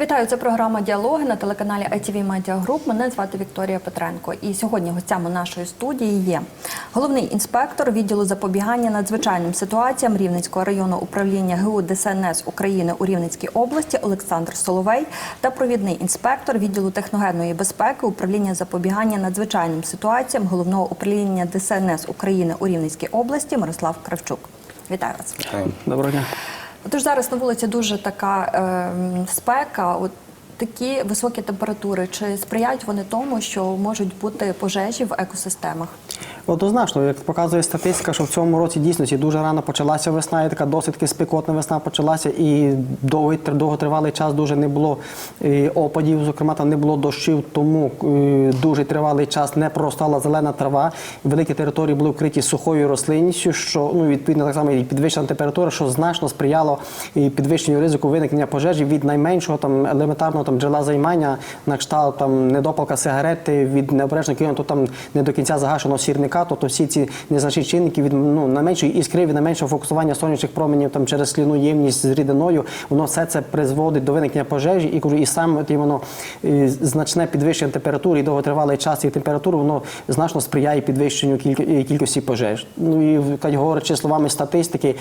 Вітаю, це програма Діалоги на телеканалі ITV Media Group. Мене звати Вікторія Петренко. І сьогодні гостями нашої студії є головний інспектор відділу запобігання надзвичайним ситуаціям Рівненського районного управління ГУ ДСНС України у Рівненській області Олександр Соловей та провідний інспектор відділу техногенної безпеки управління запобігання надзвичайним ситуаціям головного управління ДСНС України у Рівненській області Мирослав Кравчук. Вітаю вас. Доброго дня. Отож зараз на вулиці дуже така е, спека. От такі високі температури. Чи сприяють вони тому, що можуть бути пожежі в екосистемах? Однозначно, як показує статистика, що в цьому році дійсно дуже рано почалася весна, і така досить спекотна весна почалася, і довгий довготривалий час дуже не було е, опадів, зокрема там не було дощів, тому е, дуже тривалий час не проростала зелена трава. Великі території були вкриті сухою рослинністю, що ну відповідно так само і підвищена температура, що значно сприяло і підвищенню ризику виникнення пожежі від найменшого там елементарного там джерела займання на кшталт там недопалка сигарети від необережного кинутого там не до кінця загашеного сірника. Тобто всі ці незначні чинники від ну найменшої іскри, від найменшого фокусування сонячних променів там через сліну ємність з рідиною, воно все це призводить до виникнення пожежі, і кажу, і саме воно е, значне підвищення температури і довготривалий час і температури, воно значно сприяє підвищенню е, кількості пожеж. Ну і говорячи словами статистики,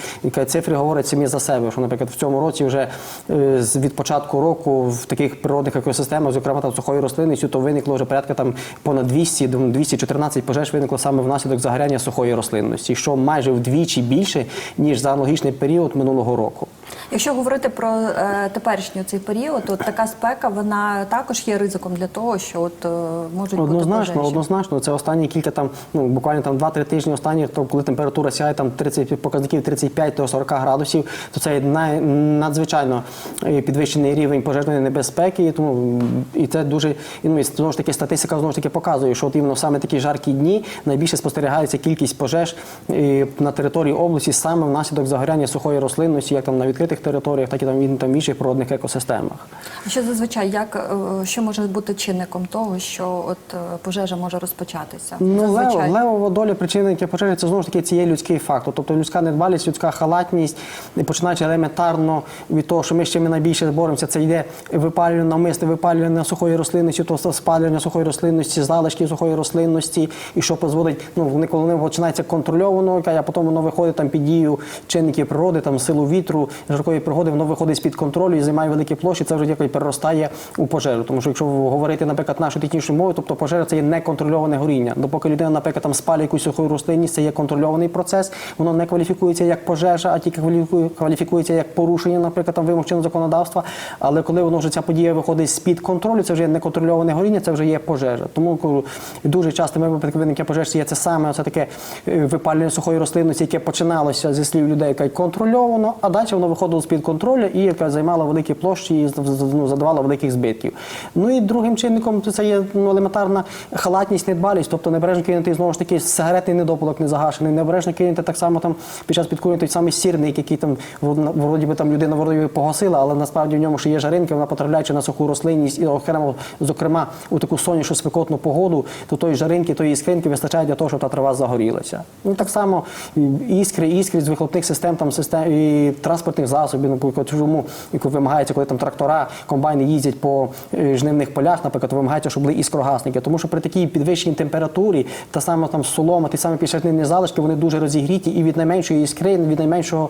цифри говорять самі за себе, що, наприклад, в цьому році вже е, від початку року в таких природних екосистемах, зокрема там сухою рослинністю, то виникло вже порядка там понад 200, 214 пожеж виникло саме внаслідок загоряння сухої рослинності, що майже вдвічі більше ніж за аналогічний період минулого року. Якщо говорити про е, теперішній цей період, от така спека вона також є ризиком для того, що от е, можуть Однозначно, пожежі. однозначно. Це останні кілька там, ну буквально там 2-3 тижні останні, то коли температура сягає там 30 показників 35 до 40 градусів, то це най, надзвичайно е, підвищений рівень пожежної небезпеки. І тому і це дуже і, ну, і знову ж таки статистика знову ж таки показує, що от іменно саме такі жаркі дні найбільше спостерігається кількість пожеж е, на території області саме внаслідок загоряння сухої рослинності, як там на відкритих територіях, так і там, там в інших природних екосистемах. А Що зазвичай як е, що може бути чинником того, що от е, пожежа може розпочатися? Ну, лево, зазвичай. левова доля причини, яке пожежі, це знову ж таки це є людський фактор. Тобто людська недбалість, людська халатність, починаючи елементарно від того, що ми чим ми найбільше боремося, це йде випалювання навмисне, випалювання сухої рослинності, тобто спалювання сухої рослинності, залишки сухої рослинності, і що призводить, ну вони коли воно починається контрольовано, а потім воно виходить там під дію чинників природи, там силу вітру, жаркої пригоди, воно виходить з під контролю і займає великі площі. Це вже якось переростає у пожежу. Тому що якщо говорити, наприклад, нашою технічною мовою, тобто пожежа це є неконтрольоване горіння. Допоки людина, наприклад, там спалює якусь суху рослинність, це є контрольований процес. Воно не кваліфікується як пожежа, а тільки кваліфікується як порушення, наприклад, там вимог законодавства. Але коли воно вже ця подія виходить з під контролю, це вже є неконтрольоване горіння, це вже є пожежа. Тому дуже часто ми випадки виникнення пожежі є це саме оце таке е, випалювання сухої рослинності, яке починалося зі слів людей, яке контрольовано, а далі воно виходило з під контролю і яка займала великі площі і ну, задавала великих збитків. Ну і другим чинником це є ну, елементарна халатність, недбалість, тобто небережно кинути знову ж таки сигаретний недопалок не загашений, небережно кинути так само там під час підкурення той самий сірник, який там вроді- би там людина вроді погасила, але насправді в ньому ще є жаринки, вона потрапляючи на суху рослинність і окремо, зокрема у таку сонячну спекотну погоду, то тої жаринки, тої іскринки вистачає для того, щоб та трава загорілася. Ну так само іскри, іскри з вихлопних систем, там систем і транспортних засобів, наприклад, чому вимагається, коли там трактора, комбайни їздять по е, жнивних полях, наприклад, вимагається, щоб були іскрогасники. Тому що при такій підвищеній температурі та саме там солома, ті самі пішатні залишки, вони дуже розігріті, і від найменшої іскри, від найменшого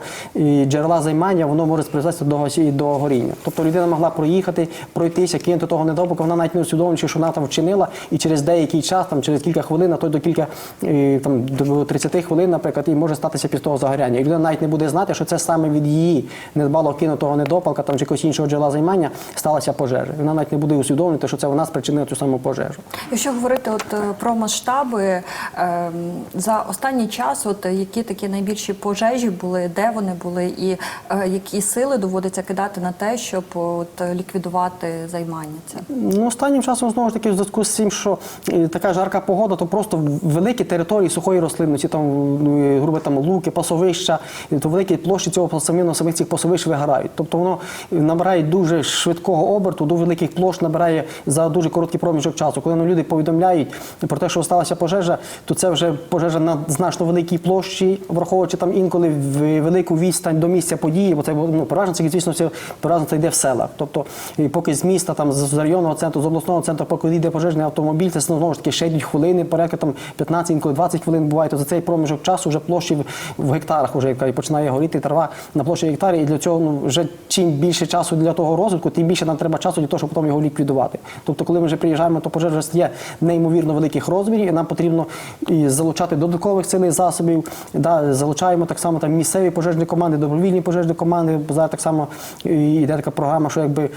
джерела займання воно може призвести до, до горіння. Тобто людина могла проїхати, пройтися, кинути того недобука, вона навіть не усвідомлюючи, що вона там вчинила, і через деякий час, там через кілька хвилин, а то й до кілька е, там до 30 хвилин, наприклад, і може статися після того загоряння. І людина навіть не буде знати, що це саме від її недбало кинутого недопалка там чи якогось іншого джерела займання сталася пожежа. Вона навіть не буде усвідомлювати, що це вона спричинила цю саму пожежу. Якщо говорити от е, про масштаби ем, за останній час, от які такі найбільші пожежі були, де вони були, і е, які сили доводиться кидати на те, щоб от ліквідувати займання це? Ну, останнім часом знову ж таки в зв'язку з тим, що е, така жарка погода, то просто велика великі території сухої рослинності, там ну, грубо там луки, пасовища, то великі площі цього самих, самих цих пасовищ вигорають. Тобто воно набирає дуже швидкого оберту, до великих площ набирає за дуже короткий проміжок часу. Коли ну, люди повідомляють про те, що сталася пожежа, то це вже пожежа на значно великій площі, враховуючи там інколи в велику відстань до місця події, бо це ну, переважно це, звісно, це переважно це йде в селах. Тобто, поки з міста, там з районного центру, з обласного центру, поки йде пожежний автомобіль, це знову ж таки ще йдуть хвилини, порядка там 15, інколи 20 хвилин буває, то за цей проміжок часу вже площі в, гектарах вже яка і починає горіти трава на площі гектарів. І для цього ну, вже чим більше часу для того розвитку, тим більше нам треба часу для того, щоб потім його ліквідувати. Тобто, коли ми вже приїжджаємо, то пожежа вже є неймовірно великих розмірів, і нам потрібно і залучати додаткових сил і засобів. Да, залучаємо так само там місцеві пожежні команди, добровільні пожежні команди. Зараз так само йде така програма, що якби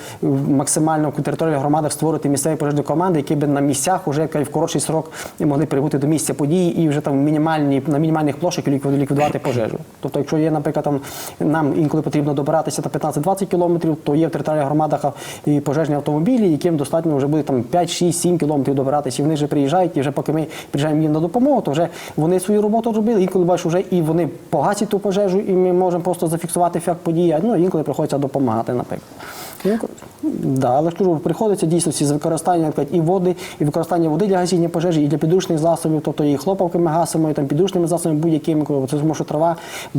максимально в територіальних громадах створити місцеві пожежні команди, які б на місцях уже в коротший срок могли прибути до місця події і вже там мінімальні на мінімальних площах ліквідувати пожежу. Тобто, якщо є, наприклад, там нам інколи потрібно добиратися та 15-20 кілометрів, то є в територіальних громадах і пожежні автомобілі, яким достатньо вже буде там 5, 6, 7 кілометрів добиратися. І вони вже приїжджають, і вже поки ми приїжджаємо їм на допомогу, то вже вони свою роботу зробили. Інколи бачу, вже і вони погасять ту пожежу, і ми можемо просто зафіксувати факт події. Ну інколи приходиться допомагати, наприклад. Інколи- Да, але ж кажу, приходиться дійсно з використання наприклад, і води, і використання води для гасіння пожежі, і для підручних засобів, тобто і хлопавками гасимо, і там підручними засобами будь-якими, це тому що трава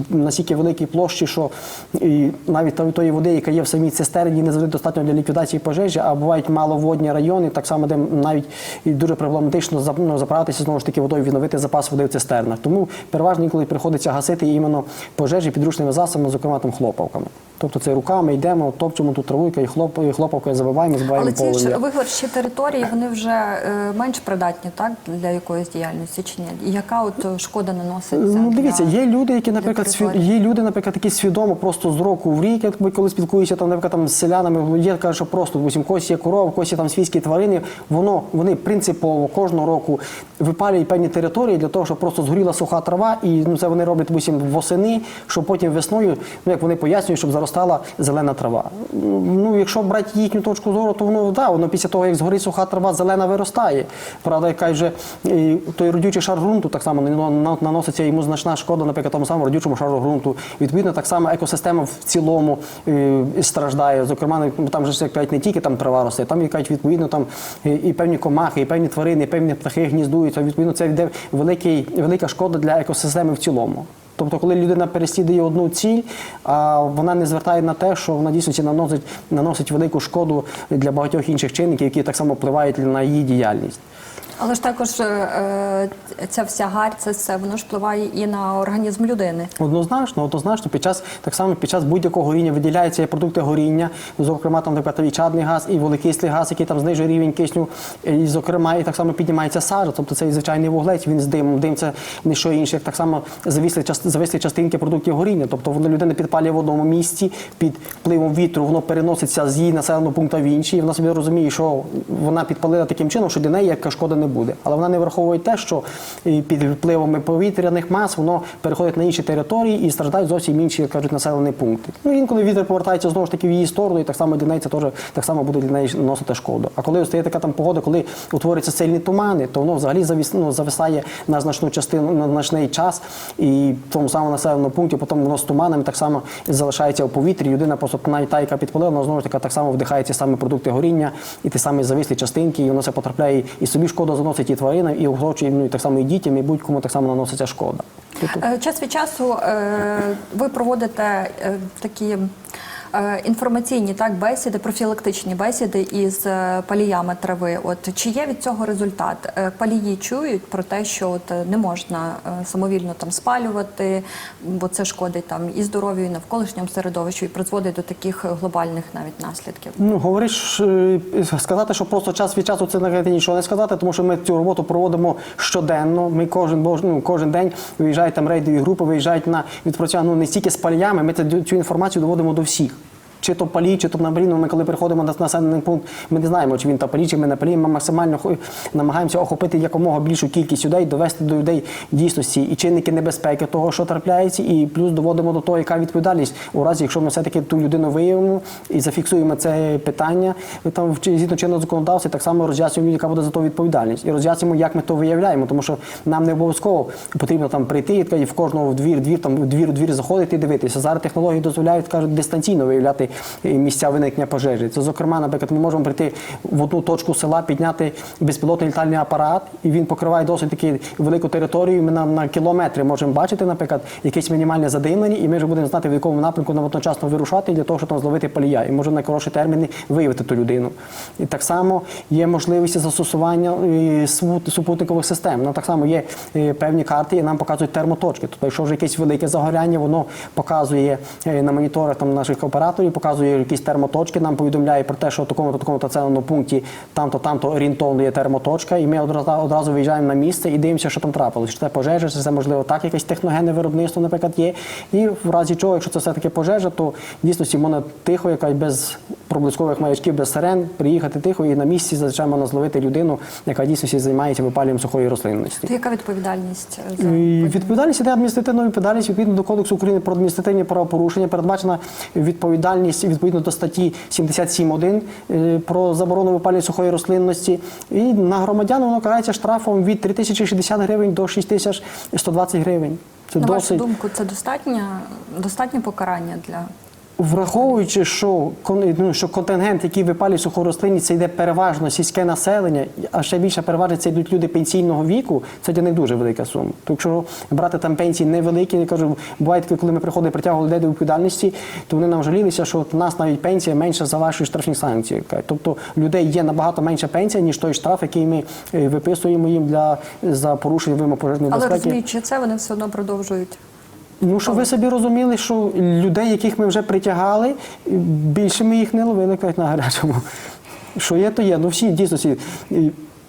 настільки великі площі, що і навіть тої води, яка є в самій цистерні, не завжди достатньо для ліквідації пожежі, а бувають маловодні райони, так само, де навіть і дуже проблематично ну, заправитися знову ж таки водою, відновити запас води в цистернах. Тому переважно інколи приходиться гасити іменно пожежі підручними засобами, зокрема там хлопавками. Тобто це руками йдемо, топчемо ту траву, і хлоп, і хлопавкою забиваємо, збиваємо Але ці вигорші території вони вже е, менш придатні так для якоїсь діяльності чи ні? Яка от е, шкода наноситься? Ну, дивіться, для- є люди, які, наприклад, сві... є люди, наприклад, які свідомо просто з року в рік, як ми коли спілкуюся там, наприклад, там з селянами, є каже, що просто допустим, когось є корова, когось є там свійські тварини. Воно вони принципово кожного року випалюють певні території для того, щоб просто згоріла суха трава, і ну це вони роблять допустим, восени, щоб потім весною, ну як вони пояснюють, щоб заростала зелена трава. Ну, якщо брати їхню точку зору, то воно да, воно після того, як згорить суха трава, зелена виростає. Правда, яка вже той родючий шар ґрунту так само на- на- наноситься йому значна шкода, наприклад, тому самому родючому шару ґрунту. Відповідно, так само екосистема в цілому е, страждає. Зокрема, ну, там же кажуть, не тільки там трава росте, там як кажуть, відповідно там і певні комахи, і певні тварини, і певні птахи гніздуються. Відповідно, це йде великий, велика шкода для екосистеми в цілому. Тобто, коли людина переслідує одну ціль, а вона не звертає на те, що вона дійсно наносить, наносить велику шкоду для багатьох інших чинників, які так само впливають на її діяльність. Але ж також е, е, ця вся гарь, це все воно ж впливає і на організм людини. Однозначно, однозначно, під час так само під час будь-якого горіння виділяються продукти горіння, зокрема там наприклад, і чадний газ, і вуглекислий газ, який там знижує рівень кисню, і зокрема, і так само піднімається сажа, тобто цей звичайний вуглець, він з димом. Дим це не що інше, як так само завислі, част- завислі частинки продуктів горіння. Тобто воно людина підпалює в одному місці під впливом вітру, воно переноситься з її населеного пункту в інший, і вона собі розуміє, що вона підпалила таким чином, що для неї яка шкода не буде. Але вона не враховує те, що під впливами повітряних мас воно переходить на інші території і страждають зовсім інші, як кажуть, населені пункти. Ну інколи вітер повертається знову ж таки в її сторону, і так само для неї це теж так само буде для неї носити шкоду. А коли стає така там погода, коли утворюються сильні тумани, то воно взагалі ну, зависає на значну частину на значний час, і в тому самому населеному пункті, потім воно з туманами так само залишається у повітрі. Людина просто навіть та, яка підпалила, вона знову ж таки так само вдихає ці самі продукти горіння і ті самі завислі частинки, і воно це потрапляє і собі шкоду заносить і тваринам, і оточує, ну так само і дітям, і будь-кому так само наноситься шкода. Е, Час від часу е, ви проводите е, такі інформаційні так бесіди, профілактичні бесіди із е, паліями трави. От чи є від цього результат? Е, Палії чують про те, що от е, не можна е, самовільно там спалювати, бо це шкодить там і здоров'ю, і навколишньому середовищу, і призводить до таких глобальних навіть наслідків. Ну, говориш, е, сказати, що просто час від часу це навіть нічого не сказати, тому що ми цю роботу проводимо щоденно. Ми кожен ну, кожен день виїжджають там рейдові групи, виїжджають на відпрацювання ну, не стільки з паліями, ми цю інформацію доводимо до всіх. Чи то палі, чи то на. Ми коли приходимо на населений пункт, ми не знаємо, чи він та палі, чи ми на палі. Ми максимально намагаємося охопити якомога більшу кількість людей, довести до людей дійсності і чинники небезпеки того, що трапляється, і плюс доводимо до того, яка відповідальність у разі, якщо ми все-таки ту людину виявимо і зафіксуємо це питання, ми там згідно чинного законодавства, так само роз'яснюємо, яка буде за то відповідальність, і роз'яснюємо, як ми то виявляємо, тому що нам не обов'язково потрібно там прийти і в кожного в двір, двір там двір у двір заходити і дивитися. Зараз технології дозволяють кажуть дистанційно виявляти місця виникнення пожежі. Це зокрема, наприклад, ми можемо прийти в одну точку села, підняти безпілотний літальний апарат, і він покриває досить таки велику територію. Ми на, на кілометри можемо бачити, наприклад, якесь мінімальне задимлення, і ми вже будемо знати, в якому напрямку нам одночасно вирушати для того, щоб там зловити палія. І можемо на коротші терміни виявити ту людину. І так само є можливість застосування е, супутникових систем. Нам так само є е, певні карти, і нам показують термоточки. Тобто, якщо вже якесь велике загоряння, воно показує е, на моніторах там наших операторів, показує якісь термоточки, нам повідомляє про те, що в такому-то такому населеному пункті там-то там-то орієнтовно є термоточка, і ми одразу, одразу виїжджаємо на місце і дивимося, що там трапилось. Чи це пожежа, чи це можливо так, якесь техногенне виробництво, наприклад, є. І в разі чого, якщо це все-таки пожежа, то дійсно можна тихо, яка й без проблискових маячків, без сирен, приїхати тихо і на місці зазвичай можна зловити людину, яка дійсно займається випалюванням сухої рослинності. То яка відповідальність за Відповідальність іде адміністративна відповідальність відповідно до Кодексу України про адміністративні правопорушення. Передбачена відповідальність відповідно до статті 77.1 е, про заборону випалення сухої рослинності. І на громадян воно карається штрафом від 3060 гривень до 6120 гривень. Це на вашу думку, це достатнє достатнє покарання для Враховуючи, що ну, що контингент, який випалює суху рослинність, це йде переважно сільське населення, а ще більше переважно це йдуть люди пенсійного віку, це для них дуже велика сума. То якщо брати там пенсії невеликі, я кажу, буває таке, коли ми приходили притягували людей до відповідальності, то вони нам жалілися, що у нас навіть пенсія менша за ваші штрафні санкції. Тобто людей є набагато менша пенсія, ніж той штраф, який ми е, виписуємо їм для за порушення вимог пожежної але безпеки. розуміючи це, вони все одно продовжують. Ну, щоб ви собі розуміли, що людей, яких ми вже притягали, більше ми їх не ловили кажуть, на гарячому. Що є, то є. Ну всі дійсно всі.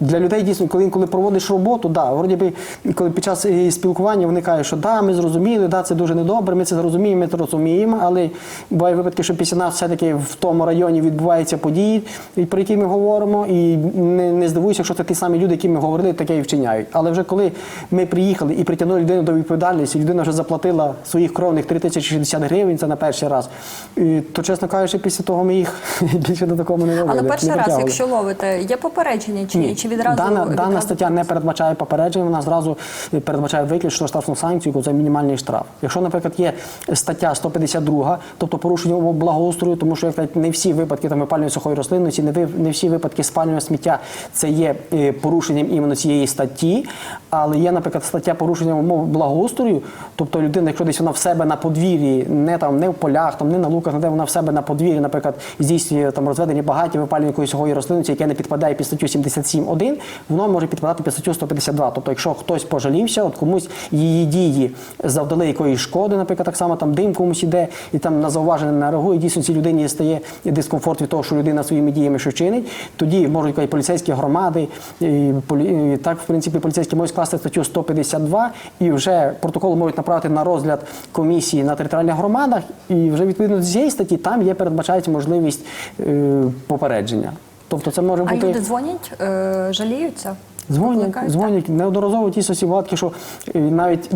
Для людей дійсно, коли коли проводиш роботу, да, вроді би, коли під час е, спілкування вони кажуть, що да, ми зрозуміли, да, це дуже недобре, ми це зрозуміємо, ми це розуміємо, але бувають випадки, що після нас все-таки в тому районі відбуваються події, про які ми говоримо, і не, не здивуюся, якщо це ті самі люди, які ми говорили, таке і вчиняють. Але вже коли ми приїхали і притягнули людину до відповідальності, людина вже заплатила своїх кровних 3060 гривень, це на перший раз. І, то, чесно кажучи, після того ми їх більше до такому не робили. Але перший не раз, якщо ловите, є попередження чи, чи відразу дана, дана стаття не передбачає попередження, вона зразу передбачає виключно штрафну санкцію, це мінімальний штраф. Якщо, наприклад, є стаття 152, тобто порушення умов благоустрою, тому що як не всі випадки там випалювання сухої рослинності, не, не всі випадки спалювання сміття це є е, порушенням іменно цієї статті. Але є, наприклад, стаття порушення умов благоустрою, тобто людина, якщо десь вона в себе на подвір'ї, не там, не в полях, там, не на луках, не де вона в себе на подвір'ї, наприклад, здійснює там розведення багаття, випалювання якоїсь сухої рослинності, яке не підпадає під статтю 77.1, воно може підпадати під статтю 152. Тобто, якщо хтось пожалівся, от комусь її дії завдали якоїсь шкоди, наприклад, так само там дим комусь іде, і там на зауваження не реагує, дійсно цій людині стає дискомфорт від того, що людина своїми діями що чинить, тоді можуть кажуть, поліцейські громади, і, і так, в принципі, поліцейські можуть скласти статтю 152 і вже протокол можуть направити на розгляд комісії на територіальних громадах, і вже відповідно до цієї статті там є передбачається можливість е, попередження. Тобто це може А бути люди дзвонять, е, жаліються? Дзвонять, дзвонять неодноразово ті сусі що навіть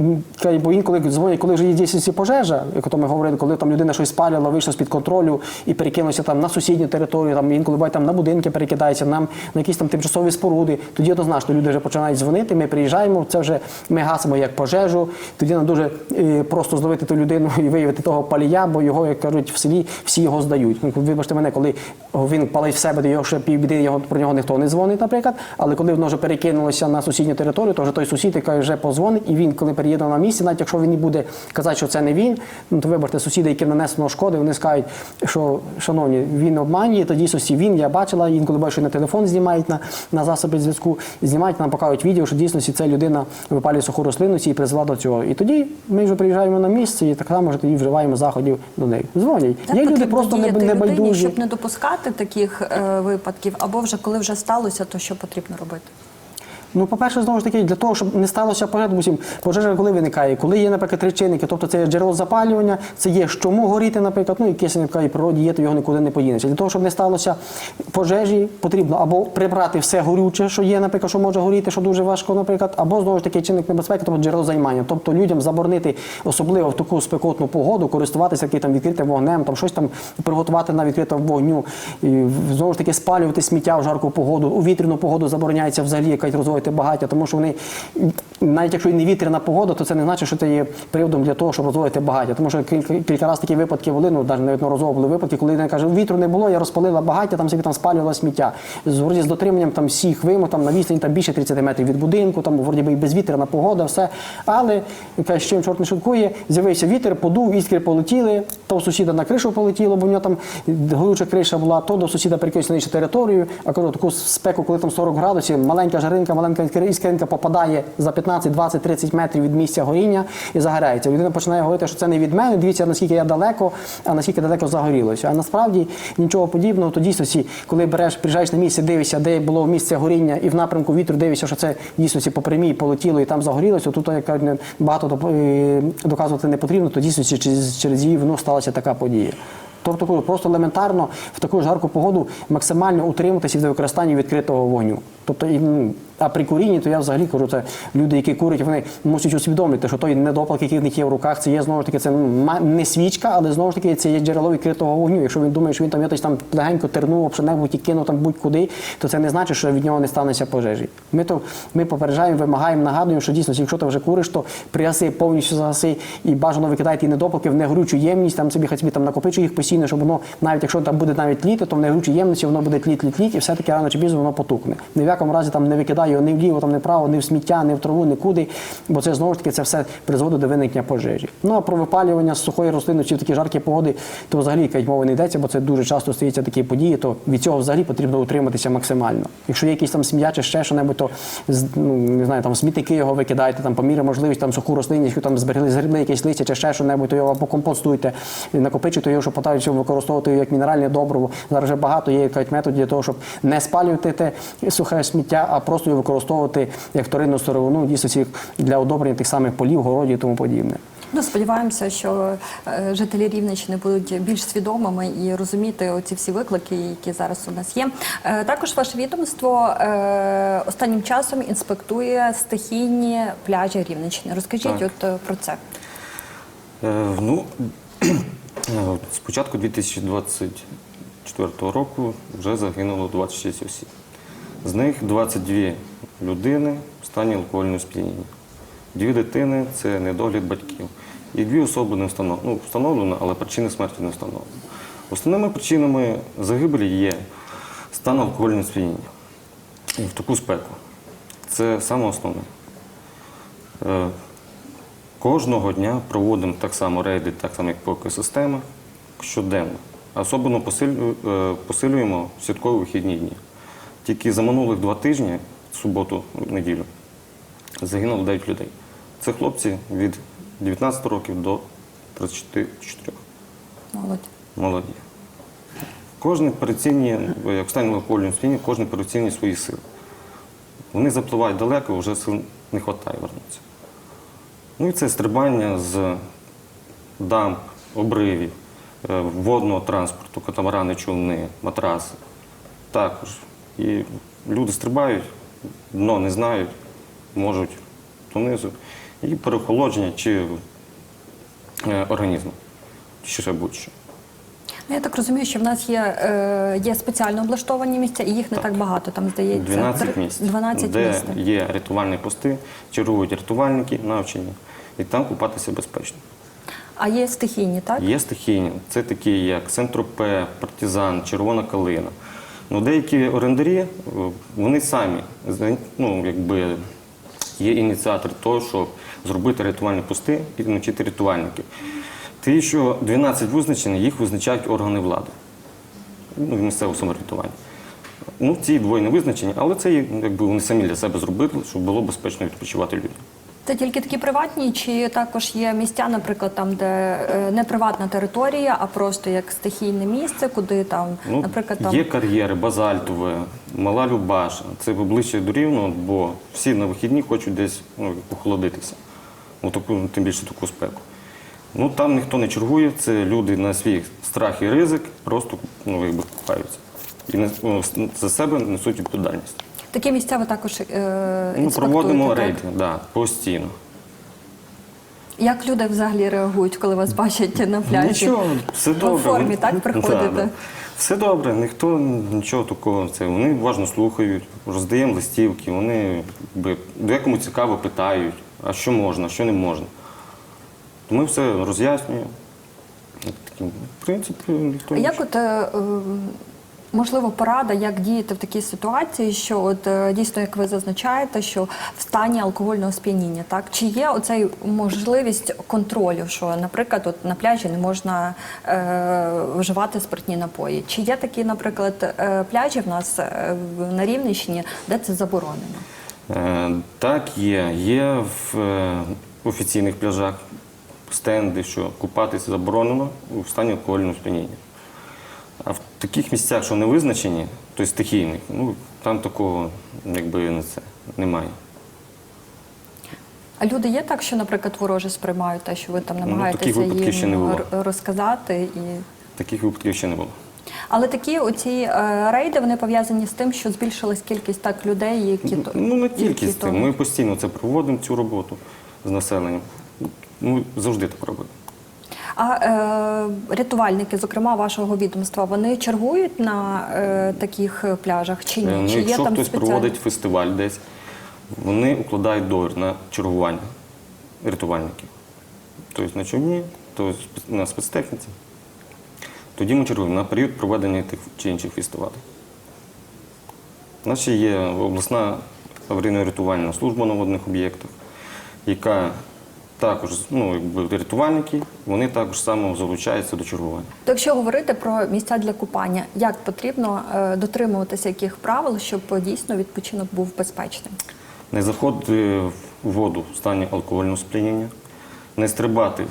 бо інколи дзвонять, коли вже є дійсності пожежа, як то ми говорили, коли там людина щось спалила, вийшла з під контролю і перекинулася там на сусідню територію, там інколи буває там на будинки перекидається, нам на якісь там тимчасові споруди. Тоді однозначно люди вже починають дзвонити. Ми приїжджаємо, це вже ми гасимо як пожежу. Тоді нам дуже е, просто зловити ту людину і виявити того палія, бо його, як кажуть, в селі всі його здають. Ну, Вибачте мене, коли він палить в себе, до його ще півбіди, його про нього ніхто не дзвонить, наприклад. Але коли воно вже перекинулося на сусідню територію, то вже той сусід, який вже позвонить, і він, коли переїде на місці, навіть якщо він не буде казати, що це не він, ну то вибачте, сусіди, яким нанесено шкоди, вони скажуть, що шановні, він обманює, то дійсності він, я бачила, інколи бачу на телефон знімають на, на засоби зв'язку, знімають, нам покажуть відео, що дійсності ця людина випалює суху рослинність і призвела до цього. І тоді ми вже приїжджаємо на місце і так само вже тоді вживаємо заходів до них. Дзвонять. Є люди просто не, не людині, байдужі. щоб не допускати таких е, випадків, або вже коли вже сталося, то що потрібно робити? Ну, по-перше, знову ж таки, для того, щоб не сталося пожежа, допустим, пожежа коли виникає, коли є, наприклад, три чинники, тобто це є джерело запалювання, це є чому горіти, наприклад, ну і кисень в природі є, то його нікуди не подінеться. Для того, щоб не сталося пожежі, потрібно або прибрати все горюче, що є, наприклад, що може горіти, що дуже важко, наприклад, або знову ж таки чинник небезпеки, тобто джерело займання. Тобто людям заборонити, особливо в таку спекотну погоду, користуватися там відкритим вогнем, там щось там приготувати на відкритому вогню, і знову ж таки спалювати сміття в жарку погоду. У вітряну погоду забороняється взагалі якась розводити багаття, тому що вони, навіть якщо і не вітряна погода, то це не значить, що це є приводом для того, щоб розводити багаття. Тому що кілька, кілька разів такі випадки були, ну навіть неодноразово були випадки, коли людина каже, вітру не було, я розпалила багаття, там собі там спалювала сміття. З, вроді, з дотриманням там всіх вимог, там на відстані там більше 30 метрів від будинку, там вроді би і безвітряна погода, все. Але з чим чорт не шуткує, з'явився вітер, подув, іскри полетіли, то в сусіда на кришу полетіло, бо в нього там горюча криша була, то до сусіда перекинувся на іншу територію. А кажу, таку спеку, коли там 40 градусів, маленька жаринка, маленька іскринка попадає за 15, 20, 30 метрів від місця горіння і загорається. Людина починає говорити, що це не від мене. Дивіться, наскільки я далеко, а наскільки далеко загорілося. А насправді нічого подібного. То дійсно, коли береш, приїжджаєш на місце, дивишся, де було місце горіння, і в напрямку вітру дивишся, що це дійсно по прямій полетіло і там загорілося. Тут як багато е, доказувати не потрібно, то дійсно через її вину сталася така подія. Тобто просто елементарно в таку жарку погоду максимально утриматися від використання відкритого вогню. Тобто, ну, а при курінні, то я взагалі кажу, це люди, які курять, вони мусять усвідомити, що той недопалок, який в них є в руках, це є знову ж таки це не свічка, але знову ж таки це є джерело відкритого вогню. Якщо він думає, що він там якось там легенько тернув, що-небудь і кинув там будь-куди, то це не значить, що від нього не станеться пожежі. Ми то ми попереджаємо, вимагаємо, нагадуємо, що дійсно, якщо ти вже куриш, то пригаси повністю загаси і бажано викидайте ті недопалки в негорючу ємність, там собі хоч собі там накопичуй їх постійно, щоб воно, навіть якщо там буде навіть тліти, то в негорючій ємності воно буде тліт, тліт, тліт, і все-таки рано чи пізно воно потухне. Ні якому разі там не викидай його ні вліво, там не вправо, ні в сміття, ні в траву, нікуди, бо це знову ж таки це все призводить до виникнення пожежі. Ну а про випалювання сухої рослини чи в такі жаркі погоди, то взагалі якась мова не йдеться, бо це дуже часто стаються такі події, то від цього взагалі потрібно утриматися максимально. Якщо є якісь там сміття чи ще що-небудь, то ну, не знаю, там смітники його викидайте, там по мірі можливість там суху рослинність, там зберегли згребли якесь листя чи ще що-небудь, то його або компостуйте, накопичуйте його, щоб потім використовувати як мінеральне добриво. Зараз вже багато є кажуть, методів для того, щоб не спалювати те сухе сміття, а просто його використовувати як вторинну сировину, дійсно ці- для удобрення тих самих полів, городів і тому подібне. Ну, сподіваємося, що е, жителі Рівненщини будуть більш свідомими і розуміти оці всі виклики, які зараз у нас є. Е, Також ваше відомство е, останнім часом інспектує стихійні пляжі Рівненщини. Розкажіть Так. от про це. Е, ну, е, з початку 2024 року вже загинуло 26 осіб. З них 22 людини в стані алкогольного сп'яніння. Дві дитини це недогляд батьків. І дві особи не встановлено. Ну, встановлено, але причини смерті не встановлено. Основними причинами загибелі є стан алкогольного сп'яніння. В таку спеку. Це саме основне. Е, Кожного дня проводимо так само рейди, так само як по екосистемах, щоденно. Особливо е, посилюємо в святкові вихідні дні. Тільки за минулих два тижні, суботу, неділю, загинуло 9 людей. Це хлопці від 19 років до 34 Молодь. молоді. Кожен перецінює, як стані алкогольному сп'янінні, кожен перецінює свої сили. Вони запливають далеко, вже сил не вистачає вернутися. Ну і це стрибання з дамб, обривів, е, водного транспорту, катамарани, човни, матраси. Також. І люди стрибають, дно не знають, можуть донизу. І переохолодження чи е, організму, чи ще будь-що. Ну, я так розумію, що в нас є, е, є спеціально облаштовані місця, і їх не так, багато. Там здається 12 місць, 12 де місць. є рятувальні пости, чергують рятувальники навчені, і там купатися безпечно. А є стихійні, так? Є стихійні, це такі як Сентропе, Партизан, Червона калина. Ну, деякі орендарі, е, вони самі ну, якби, є ініціатор того, щоб зробити рятувальні пости і навчити рятувальників. Ті, що 12 визначені, їх визначають органи влади, ну, місцевого самоврятування. Ну, ці двоє не визначені, але це якби вони самі для себе зробили, щоб було безпечно відпочивати людям. Це тільки такі приватні, чи також є місця, наприклад, там, де е, не приватна територія, а просто як стихійне місце, куди там, Ну, наприклад, там Є кар'єри, базальтове, мала Любаша. Це ближче до рівного, бо всі на вихідні хочуть десь ну, охолодитися. Ну, таку, тим більше таку спеку. Ну там ніхто не чергує, це люди на свій страх і ризик просто ну, якби купаються. І ну, за себе несуть відповідальність. Такі місця ви також е, Ну, проводимо так? рейди, да, постійно. Як люди взагалі реагують, коли вас бачать на пляжі? Нічого, все добре. в формі, так, приходите? Да, да. Все добре, ніхто нічого такого. Це вони уважно слухають, роздаємо листівки, вони якби, декому цікаво питають, а що можна, а що не можна. То ми все роз'яснюємо. В принципі, ніхто А як от е, можливо порада, як діяти в такій ситуації, що от е, дійсно, як ви зазначаєте, що в стані алкогольного сп'яніння, так чи є оцей можливість контролю, що, наприклад, от на пляжі не можна е, вживати спиртні напої? Чи є такі, наприклад, е, пляжі в нас е, на Рівненщині, де це заборонено? Е, Так, є. Є в е, офіційних пляжах стенди, що купатися заборонено у стані алкогольного сп'яніння. А в таких місцях, що не визначені, тобто стихійних, ну там такого якби не це немає. А люди є так, що, наприклад, вороже сприймають те, що ви там Ну, намагаєтеся таких випадків ще не було. розказати і. Таких випадків ще не було. Але такі оці е, рейди вони пов'язані з тим, що збільшилась кількість так людей, які то- Ну не тільки з тим. Ми постійно це проводимо, цю роботу з населенням. Ну, завжди так робимо. А е, рятувальники, зокрема вашого відомства, вони чергують на е, таких е, пляжах чи Е, ні? Ну, чи є якщо там хтось спеціальні? проводить фестиваль десь, вони укладають договір на чергування рятувальників. Тобто на човні, тобто на спецтехніці. Тоді ми чергуємо на період проведення тих чи інших фестивалів. У нас ще є обласна аварійно-рятувальна служба на водних об'єктах, яка також, ну, якби рятувальники, вони також само залучаються до чергування. То якщо говорити про місця для купання, як потрібно е, дотримуватися яких правил, щоб дійсно відпочинок був безпечним? не заходити в воду в стані алкогольного сп'яніння, не стрибати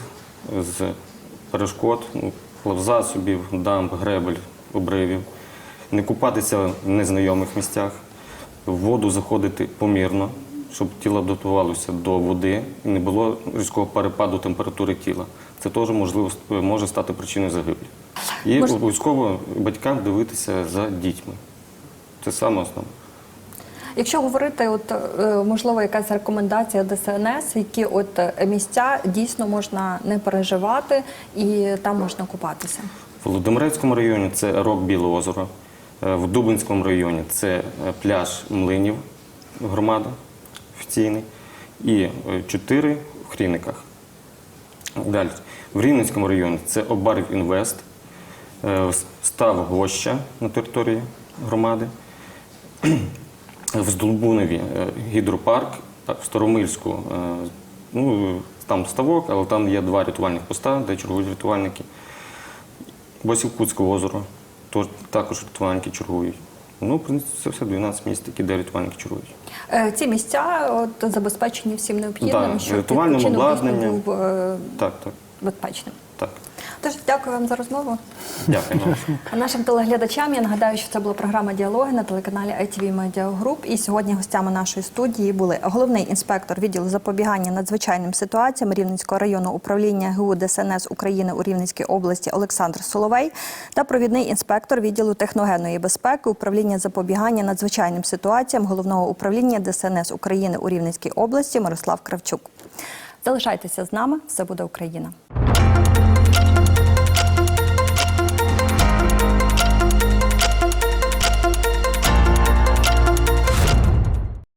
з перешкод, ну, плавзасобів, дамб, гребель, обривів, не купатися в незнайомих місцях, в воду заходити помірно, щоб тіло адаптувалося до води і не було різкого перепаду температури тіла. Це теж можливо може стати причиною загибелі. І Мож- обов'язково батькам дивитися за дітьми. Це саме основне. Якщо говорити, от е, можливо, якась рекомендація ДСНС, які от місця дійсно можна не переживати і там можна купатися. В Володимирецькому районі це рок Біле озеро. Е, В Дублинському районі це е, пляж Млинів, громада офіційний. І е, чотири в Хріниках. Далі. В Рівненському районі це Обарів Інвест, е, став Гоща на території громади. В Здолбунові е, гідропарк, в Старомильську, е, ну, там ставок, але там є два рятувальних поста, де чергують рятувальники. Босівкутське озеро, також рятувальники чергують. Ну, в принципі, це все 12 місць, які де рятувальники чергують. Е, Ці місця от забезпечені всім необхідним, Да, щоб рятувальним обладнанням. був е, Так, так, безпечним. так. Тож дякую вам за розмову. Дякую. А нашим телеглядачам я нагадаю, що це була програма Діалоги на телеканалі ITV Media Group. І сьогодні гостями нашої студії були головний інспектор відділу запобігання надзвичайним ситуаціям Рівненського району управління ГУ ДСНС України у Рівненській області Олександр Соловей та провідний інспектор відділу техногенної безпеки управління запобігання надзвичайним ситуаціям головного управління ДСНС України у Рівненській області Мирослав Кравчук. Залишайтеся з нами, все буде Україна.